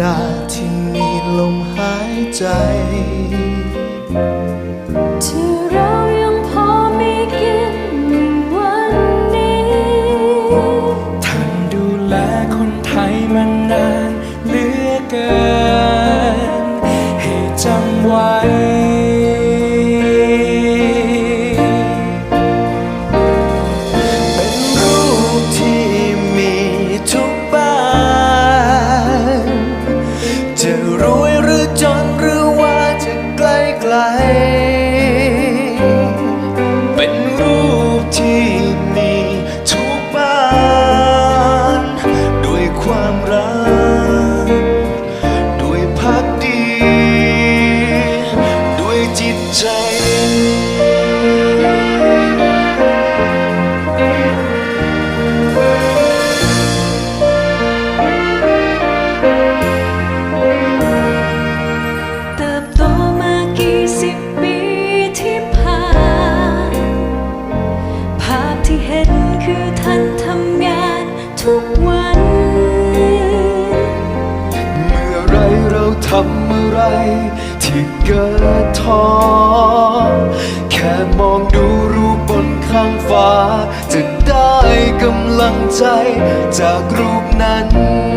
ดาที่มีลมหายใจ ที่เรายังพอมีกินในวันนี้ ท่านดูแลคนไทยมานานเหลือเกิน รำอะไรที่เกิดท้อ แค่มองดูรูปบนข้างฟ้า จะได้กำลังใจจากรูปนั้นเป็น